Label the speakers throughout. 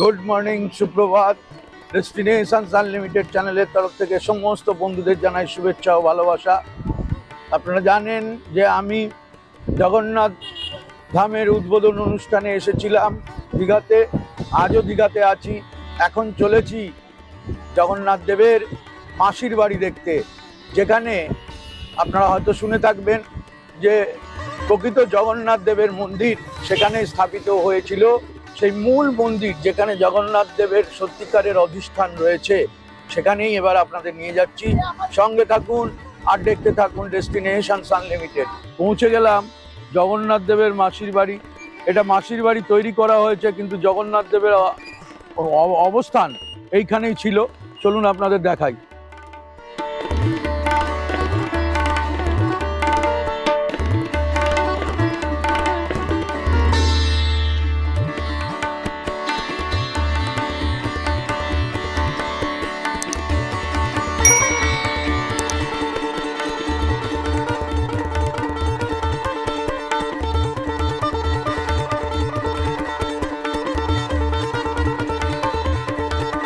Speaker 1: Good morning, সুপ্রভাত। Destinations unlimited চ্যানেলের তরফ থেকে সমস্ত বন্ধুদের জানাই শুভেচ্ছা ও ভালোবাসা। আপনারা জানেন যে আমি জগন্নাথ ধামের উদ্বোধন অনুষ্ঠানে এসেছিলাম, দীঘাতে। আজও দীঘাতে আছি, এখন চলেছি জগন্নাথ দেবের মাসির বাড়ি দেখতে, যেখানে আপনারা হয়তো শুনে থাকবেন যে প্রকৃত জগন্নাথ দেবের মন্দির সেখানে স্থাপিত হয়েছিল। সেই মূল মন্দির যেখানে জগন্নাথ দেবের সত্যিকারের অধিষ্ঠান রয়েছে, সেখানেই এবার আপনাদের নিয়ে যাচ্ছি। সঙ্গে থাকুন আর দেখতে থাকুন ডেস্টিনেশন আনলিমিটেড পৌঁছে গেলাম জগন্নাথ দেবের মাসির বাড়ি। এটা মাসির বাড়ি তৈরি করা হয়েছে, কিন্তু জগন্নাথ দেবের অবস্থান এইখানেই ছিল। চলুন আপনাদের দেখাই।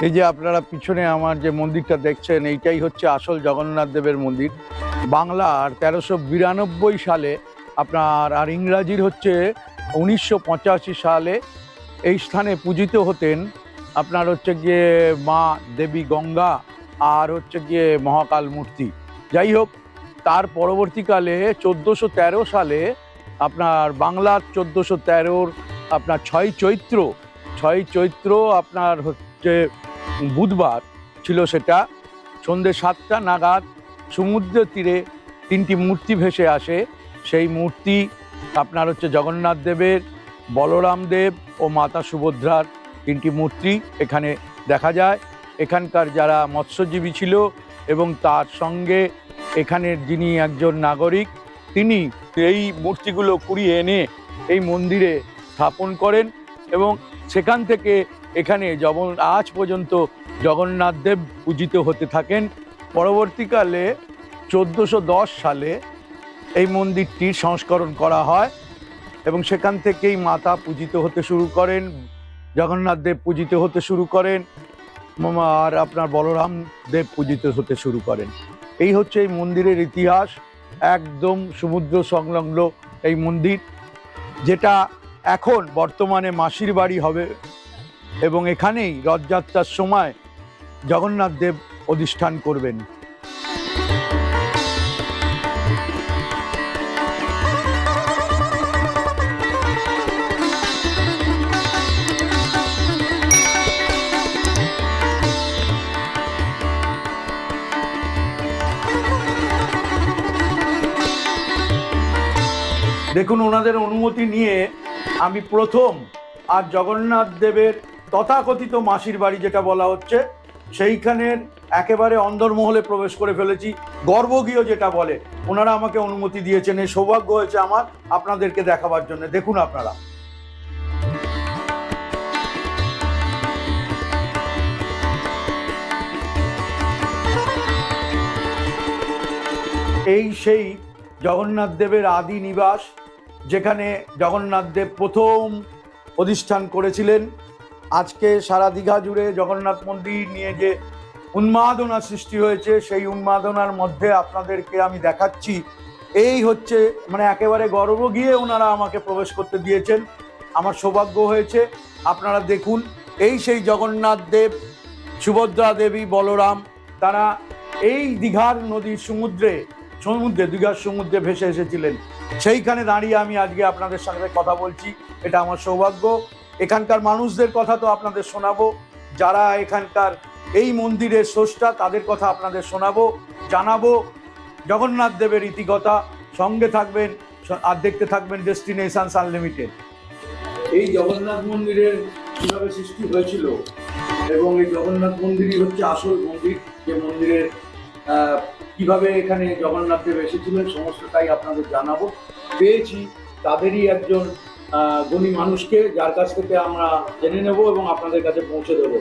Speaker 1: এই যে আপনারা পিছনে আমার যে মন্দিরটা দেখছেন, এইটাই হচ্ছে আসল জগন্নাথ দেবের মন্দির। বাংলার তেরোশো বিরানব্বই সালে আপনার আর ইংরাজির হচ্ছে উনিশশো পঁচাশি সালে এই স্থানে পূজিত হতেন আপনার হচ্ছে গিয়ে মা দেবী গঙ্গা আর হচ্ছে গিয়ে মহাকাল মূর্তি। যাই হোক, তার পরবর্তীকালে চোদ্দোশো সালে আপনার বাংলার চোদ্দোশো তেরোর আপনার ছয় চৈত্র ছয় চৈত্র আপনার হচ্ছে বুধবার ছিল সেটা। সন্ধ্যে সাতটা নাগাদ সমুদ্র তীরে তিনটি মূর্তি ভেসে আসে। সেই মূর্তি আপনার হচ্ছে জগন্নাথ দেবের, বলরাম দেব ও মাতা সুভদ্রার তিনটি মূর্তি এখানে দেখা যায়। এখানকার যারা মৎস্যজীবী ছিল এবং তার সঙ্গে এখানের যিনি একজন নাগরিক, তিনি এই মূর্তিগুলো কুড়িয়ে এনে এই মন্দিরে স্থাপন করেন এবং সেখান থেকে এখানে যখন আজ পর্যন্ত জগন্নাথ দেব পূজিত হতে থাকেন, পরবর্তীকালে চোদ্দোশো দশ সালে এই মন্দিরটির সংস্করণ করা হয় এবং সেখান থেকেই মাতা পূজিত হতে শুরু করেন, জগন্নাথ দেব পূজিত হতে শুরু করেন আর আপনার বলরাম দেব পূজিত হতে শুরু করেন। এই হচ্ছে এই মন্দিরের ইতিহাস, একদম সমুদ্র সংলগ্ন এই মন্দির, যেটা এখন বর্তমানে মাসির বাড়ি হবে। এবং এখানেই রথযাত্রার সময় জগন্নাথ দেব অধিষ্ঠান করবেন। দেখুন, ওনাদের অনুমতি নিয়ে আমি প্রথম আর জগন্নাথ দেবের তথাকথিত মাসির বাড়ি যেটা বলা হচ্ছে সেইখানের একেবারে অন্দরমহলে প্রবেশ করে ফেলেছি। গর্ভগীয় যেটা বলে, ওনারা আমাকে অনুমতি দিয়েছেন, এই সৌভাগ্য হয়েছে আমার আপনাদেরকে দেখাবার জন্য। দেখুন আপনারা। এই সেই জগন্নাথ দেবের আদি নিবাস, যেখানে জগন্নাথ দেব প্রথম অধিষ্ঠান করেছিলেন। আজকে সারা দীঘা জুড়ে জগন্নাথ মন্দির নিয়ে যে উন্মাদনা সৃষ্টি হয়েছে, সেই উন্মাদনার মধ্যে আপনাদেরকে আমি দেখাচ্ছি। এই হচ্ছে মানে একেবারে গর্ব গিয়ে ওনারা আমাকে প্রবেশ করতে দিয়েছেন। আমার সৌভাগ্য হয়েছে। আপনারা দেখুন, এই সেই জগন্নাথ দেব, সুভদ্রা দেবী, বলরাম, তারা এই দীঘার নদীর সমুদ্রে সমুদ্রে, দীঘার সমুদ্রে ভেসে এসেছিলেন। সেইখানে দাঁড়িয়ে আমি আজকে আপনাদের সঙ্গে কথা বলছি। এটা আমার সৌভাগ্য। এখানকার মানুষদের কথা তো আপনাদের শোনাবো। যারা এখানকার এই মন্দিরের স্রষ্টা, তাদের কথা আপনাদের শোনাবো, জানাব। জগন্নাথ দেবের ইতিকথা, সঙ্গে থাকবেন, আর দেখতে থাকবেন ডেস্টিনেশনস আনলিমিটেড এই জগন্নাথ মন্দিরের কীভাবে সৃষ্টি হয়েছিল এবং এই জগন্নাথ মন্দিরই হচ্ছে আসল মন্দির, যে মন্দিরের কীভাবে এখানে জগন্নাথ দেব এসেছিলেন, সমস্তটাই আপনাদের জানাব। পেয়েছি, তাদেরই একজন গুণী মানুষকে যার কাছ থেকে আমরা জেনে নেব এবং আপনাদের কাছে পৌঁছে দেবো।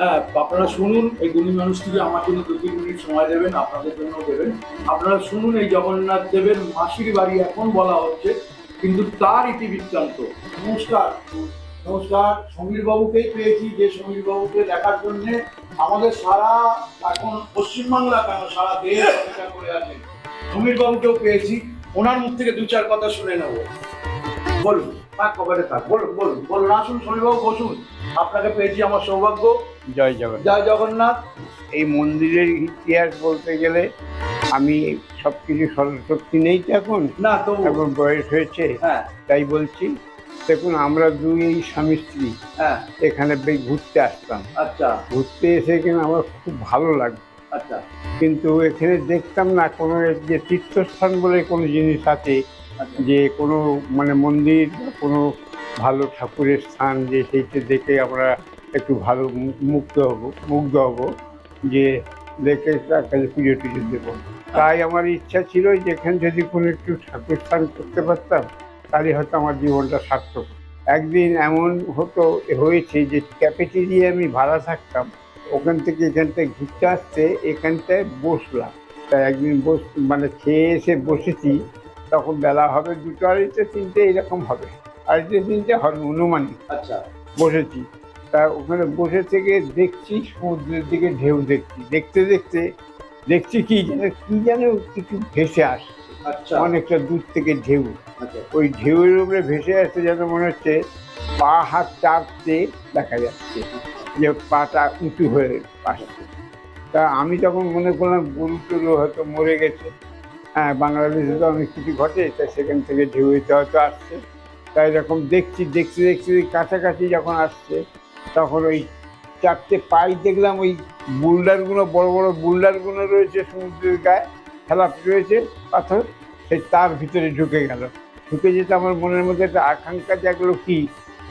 Speaker 1: হ্যাঁ আপনারা শুনুন, এই গুণী মানুষটি আমার জন্য দু তিন মিনিট সময় দেবেন, আপনাদের জন্য দেবেন। আপনারা শুনুন, এই জগন্নাথ দেবের মাসির বাড়ি এখন বলা হচ্ছে, কিন্তু তার ইতিবৃত্তান্ত। নমস্কার। নমস্কার সমীর বাবুকেই পেয়েছি, যে সমীর বাবুকে দেখার জন্য আমাদের সারা এখন পশ্চিমবাংলা কেন, সারা দেশ অপেক্ষা করে সমীর বাবুকেও পেয়েছি, ওনার মুখ থেকে দু চার কথা শুনে নেব। বলুন থাক বলুন বলুন বলুন আসুন সমীর বাবু বসুন। আপনাকে পেয়েছি আমার সৌভাগ্য।
Speaker 2: জয় জগন্নাথ।
Speaker 1: জয় জগন্নাথ।
Speaker 2: এই মন্দিরের ইতিহাস বলতে গেলে আমি সব কিছু স্মরণশক্তি নেই তো এখন।
Speaker 1: না তো
Speaker 2: এখন বয়স হয়েছে।
Speaker 1: হ্যাঁ।
Speaker 2: তাই বলছি দেখুন আমরা দুই এই স্বামী স্ত্রী।
Speaker 1: হ্যাঁ।
Speaker 2: এখানে ঘুরতে আসতাম।
Speaker 1: আচ্ছা।
Speaker 2: ঘুরতে এসে কিন্তু আমার খুব ভালো লাগতো।
Speaker 1: আচ্ছা।
Speaker 2: কিন্তু এখানে দেখতাম না কোনো যে তীর্থস্থান বলে কোনো জিনিস আছে। যে কোনো মানে মন্দির কোনো ভালো ঠাকুরের স্থান যে সেইটা দেখে আমরা একটু ভালো মু- মুগ্ধ হব মুগ্ধ হব যে দেখে তার কাছে পুজো টুজো দেবো। তাই আমার ইচ্ছা ছিল যে এখানে যদি কোনো একটু ঠাকুর স্থান করতে পারতাম, তাহলে হয়তো আমার জীবনটা সার্থক একদিন এমন হতো, হয়েছে যে ক্যাফেটেরিয়া আমি ভাড়া থাকতাম, ওখান থেকে এখান থেকে ঘুরতে আসতে এখানটায় বসলাম। তাই একদিন বস মানে খেয়ে এসে বসেছি তখন বেলা হবে দুটো আড়াইটে তিনটে এরকম হবে। আড়াইটে তিনটে হবে অনুমানিক
Speaker 1: আচ্ছা।
Speaker 2: বসেছি। তা ওখানে বসে থেকে দেখছি সমুদ্রের দিকে ঢেউ দেখছি। দেখতে দেখতে দেখছি কি যেন কি যেন কিছু ভেসে আসছে।
Speaker 1: আচ্ছা।
Speaker 2: অনেকটা দূর থেকে ঢেউ।
Speaker 1: আচ্ছা।
Speaker 2: ওই ঢেউয়ের উপরে ভেসে আসছে যেন মনে হচ্ছে পা হাত চাপতে দেখা যাচ্ছে যে পাটা উঁচু হয়ে আসছে তা আমি তখন মনে করলাম গরু টরু হয়তো মরে গেছে। হ্যাঁ বাংলাদেশে তো অনেক কিছু ঘটে তাই সেখান থেকে ঢেউ হইতে হয়তো আসছে। তাই এরকম দেখছি দেখতে দেখতে কাছাকাছি যখন আসছে, তখন ওই চারটে পাই দেখলাম, ওই বুলডারগুলো, বড় বড় বুলডারগুলো রয়েছে সমুদ্রের গায়ে খেলা রয়েছে, পাথর, সেই তার ভিতরে ঢুকে গেল। ঢুকে যেতে আমার মনের মধ্যে একটা আকাঙ্ক্ষা জাগলো কি,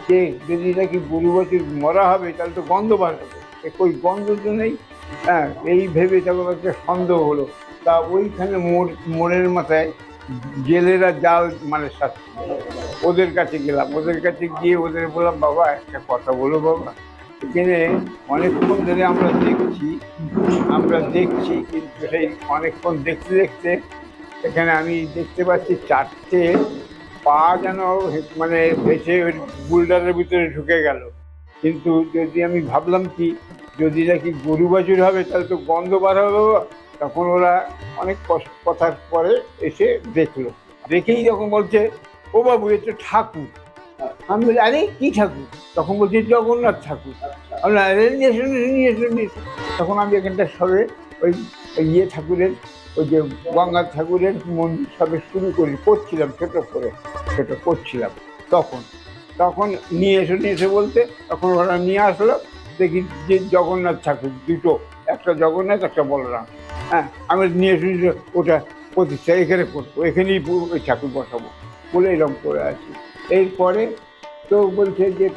Speaker 2: যে যদি নাকি গরু বছর মরা হবে, তাহলে তো গন্ধ বার হবে। কই গন্ধ তো নেই? হ্যাঁ এই ভেবে তখন একটা সন্দেহ হলো। তা ওইখানে মোড় মোড়ের মাথায় জেলেরা জাল মানে সাথে ওদের কাছে গেলাম, ওদের কাছে গিয়ে ওদের বললাম, বাবা, একটা কথা বলো বাবা। এখানে অনেকক্ষণ ধরে আমরা দেখছি আমরা দেখছি, কিন্তু সেই অনেকক্ষণ দেখতে দেখতে এখানে আমি দেখতে পাচ্ছি চারটে পা যেন মানে ভেসে ওই বুলডারের ভিতরে ঢুকে গেল। কিন্তু যদি আমি ভাবলাম কি, যদি নাকি গরু বাছুর হবে, তাহলে তো গন্ধ বার হবে বাবা। তখন ওরা অনেক কথার পরে এসে দেখল। দেখেই যখন বলছে, ও বাবু, এ তো ঠাকুর। আমি বলি, আরে, কি ঠাকুর? তখন বলছি জগন্নাথ ঠাকুর। তখন আমি এখানটা সবে ওই ওই ইয়ে ঠাকুরের, ওই যে গঙ্গা ঠাকুরের মন্দির সবে শুরু করি, করছিলাম ছোটো করে, ছোটো করছিলাম তখন। তখন নিয়ে এসে নিয়ে এসে বলতে তখন ওরা নিয়ে আসলো, দেখি যে জগন্নাথ ঠাকুর দুটো, একটা জগন্নাথ, একটা বলরাম। হ্যাঁ আমি নিয়ে এসে নিয়ে এসে ওটা প্রতিষ্ঠা এখানে করব এখানেই ওই ঠাকুর বসাবো বলে এরকম করে আছি। এরপরে তো বলছে যে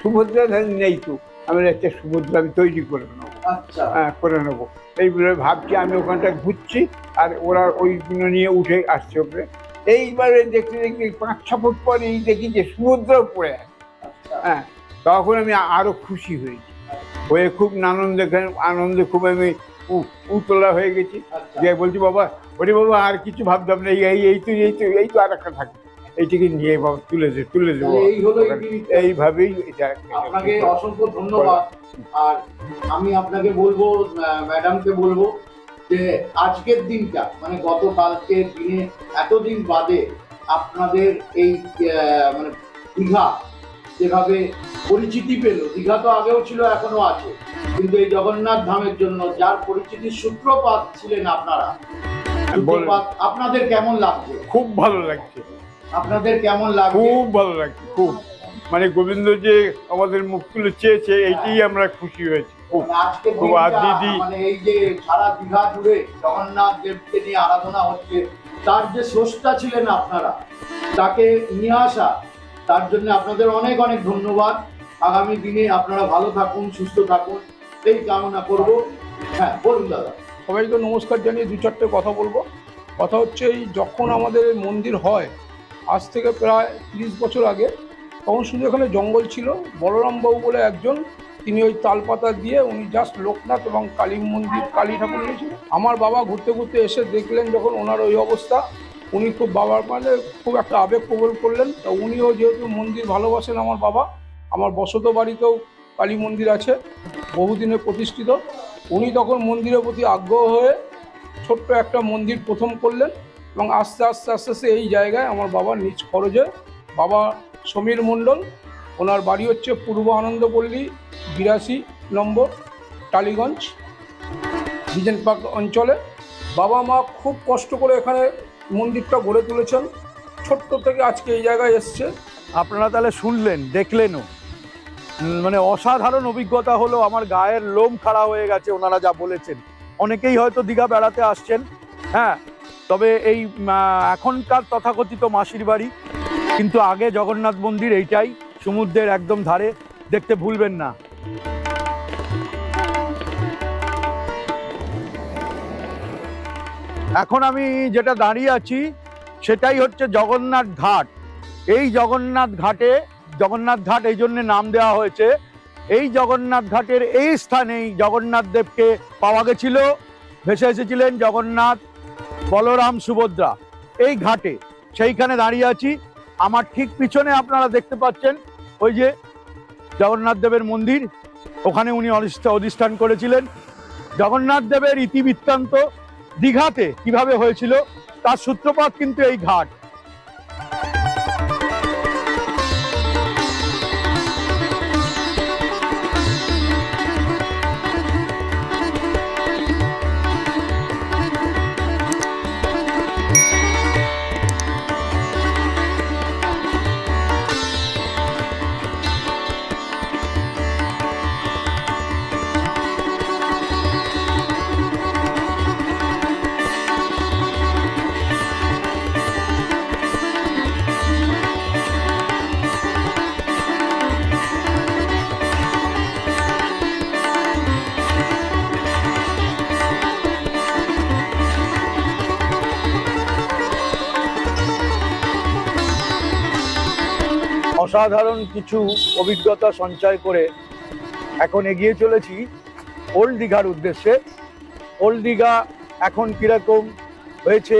Speaker 2: সুভদ্রা ধারী নেই তো আমি একটা সুভদ্রা আমি তৈরি করে নেব।
Speaker 1: আচ্ছা।
Speaker 2: হ্যাঁ করে নেব। এইগুলো ভাবছি আমি ওখানটা ঘুরছি আর ওরা ওইগুলো নিয়ে উঠে আসছে ওপরে এইবারে দেখতে দেখতে পাঁচ ছ ফুট পরেই দেখি যে সমুদ্র পড়ে আছে।
Speaker 1: আচ্ছা।
Speaker 2: হ্যাঁ তখন আমি আরও খুশি হয়েছি। হয়ে খুব আনন্দে আনন্দে খুব আমি উতলা হয়ে গেছি।
Speaker 1: আচ্ছা।
Speaker 2: যে বলছি বাবা ওরে বাবা আর কিছু ভাবতাম না এই এই তো এই তো এই তো আর একটা থাকে। এইটিকে নিয়ে বাবা তুলে দে তুলে দেবো। এইভাবেই এটা
Speaker 1: আপনাকে অসংখ্য ধন্যবাদ। আর আমি আপনাকে বলব ম্যাডামকে বলব যে আজকের দিনটা মানে গতকালকের দিনে এতদিন বাদে আপনাদের এই মানে দীঘা যেভাবে পরিচিতি পেল দীঘা তো আগেও ছিল এখনও আছে। কিন্তু এই জগন্নাথ ধামের জন্য যার পরিচিতির সূত্রপাত ছিলেন আপনারা সূত্রপাত আপনাদের কেমন লাগছে?
Speaker 2: খুব ভালো লাগছে।
Speaker 1: আপনাদের কেমন লাগছে?
Speaker 2: খুব ভালো লাগছে খুব। মানে গোবিন্দ যে আমাদের মুখগুলো চেয়েছে এইটাই আমরা খুশি হয়েছি খুব।
Speaker 1: মানে
Speaker 2: আর দিদি-
Speaker 1: মানে এই যে সারা দীঘা জুড়ে জগন্নাথ দেবকে নিয়ে আরাধনা হচ্ছে তার যে স্রষ্টা ছিলেন আপনারা তাকে নিয়ে আসা তার জন্য আপনাদের অনেক অনেক ধন্যবাদ। আগামী দিনে আপনারা ভালো থাকুন, সুস্থ থাকুন। এই কামনা করব। হ্যাঁ বলুন দাদা।
Speaker 3: সবাইকে নমস্কার জানিয়ে দু চারটে কথা বলব। কথা হচ্ছে এই যখন আমাদের মন্দির হয়, আজ থেকে প্রায় তিরিশ বছর আগে, তখন শুধু এখানে জঙ্গল ছিল। বলরামবাবু বলে একজন, তিনি ওই তালপাতা দিয়ে উনি জাস্ট লোকনাথ এবং কালী মন্দির, কালী ঠাকুর নিয়েছিলেন আমার বাবা ঘুরতে ঘুরতে এসে দেখলেন যখন ওনার ওই অবস্থা উনি খুব বাবার মানে খুব একটা আবেগ প্রবল করলেন। তা উনিও যেহেতু মন্দির ভালোবাসেন আমার বাবা, আমার বসত বাড়িতেও কালী মন্দির আছে, বহুদিনে প্রতিষ্ঠিত। উনি তখন মন্দিরের প্রতি আগ্রহ হয়ে ছোট্ট একটা মন্দির প্রথম করলেন এবং আস্তে আস্তে আস্তে আস্তে এই জায়গায় আমার বাবা নিজ খরচে বাবা সমীর মণ্ডল, ওনার বাড়ি হচ্ছে পূর্ব আনন্দপল্লী, বিরাশি নম্বর, টালিগঞ্জ ডিজেন পার্ক অঞ্চলে। বাবা মা খুব কষ্ট করে এখানে মন্দিরটা গড়ে তুলেছেন। ছোট্ট থেকে আজকে এই জায়গায় এসছে।
Speaker 1: আপনারা তাহলে শুনলেন, দেখলেনও। মানে অসাধারণ অভিজ্ঞতা হলো, আমার গায়ের লোম খাড়া হয়ে গেছে, ওনারা যা বলেছেন। অনেকেই হয়তো দীঘা বেড়াতে আসছেন হ্যাঁ? তবে এই এখনকার তথাকথিত মাসির বাড়ি, কিন্তু আগে জগন্নাথ মন্দির এইটাই, সমুদ্রের একদম ধারে, দেখতে ভুলবেন না। এখন আমি যেটা দাঁড়িয়ে আছি, সেটাই হচ্ছে জগন্নাথ ঘাট। এই জগন্নাথ ঘাটে, জগন্নাথ ঘাট এই জন্য নাম দেওয়া হয়েছে, এই জগন্নাথ ঘাটের এই স্থানেই জগন্নাথ দেবকে পাওয়া গেছিল। ভেসে এসেছিলেন জগন্নাথ বলরাম সুভদ্রা। এই ঘাটে, সেইখানে দাঁড়িয়ে আছি। আমার ঠিক পিছনে আপনারা দেখতে পাচ্ছেন, ওই যে জগন্নাথ দেবের মন্দির। ওখানে উনি অধিষ্ঠা- অধিষ্ঠান করেছিলেন। জগন্নাথ দেবের ইতিবৃত্তান্ত দীঘাতে কীভাবে হয়েছিল তার সূত্রপাত কিন্তু এই ঘাট। অসাধারণ কিছু অভিজ্ঞতা সঞ্চয় করে এখন এগিয়ে চলেছি ওল্ড দীঘার উদ্দেশ্যে। ওল্ড দীঘা এখন কীরকম হয়েছে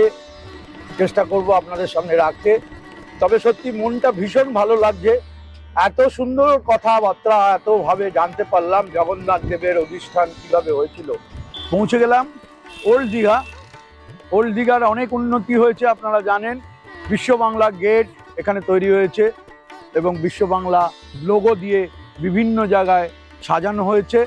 Speaker 1: চেষ্টা করব আপনাদের সামনে রাখতে। তবে সত্যি মনটা ভীষণ ভালো লাগছে। এত সুন্দর কথাবার্তা, এতভাবে জানতে পারলাম জগন্নাথ দেবের অধিষ্ঠান কীভাবে হয়েছিল। পৌঁছে গেলাম ওল্ড দীঘা। ওল্ড দীঘার অনেক উন্নতি হয়েছে, আপনারা জানেন। বিশ্ব বাংলা গেট এখানে তৈরি হয়েছে। এবং বিশ্ব বাংলা লোগো দিয়ে বিভিন্ন জায়গায় সাজানো হয়েছে।